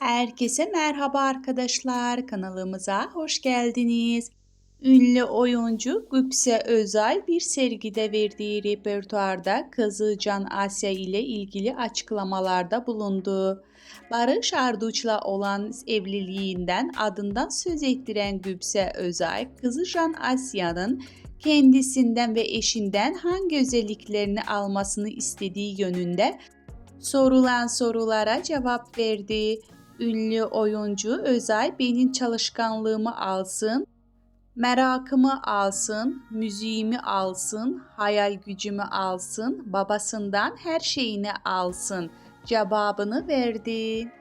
Herkese merhaba arkadaşlar. Kanalımıza hoş geldiniz. Ünlü oyuncu Gülse Özay bir sergide verdiği repertuarda kızı Can Asya ile ilgili açıklamalarda bulundu. Barış Arduç'la olan evliliğinden adından söz ettiren Gülse Özay, kızı Can Asya'nın kendisinden ve eşinden hangi özelliklerini almasını istediği yönünde sorulan sorulara cevap verdi. Ünlü oyuncu Özay benim çalışkanlığımı alsın, merakımı alsın, müziğimi alsın, hayal gücümü alsın, babasından her şeyini alsın cevabını verdi.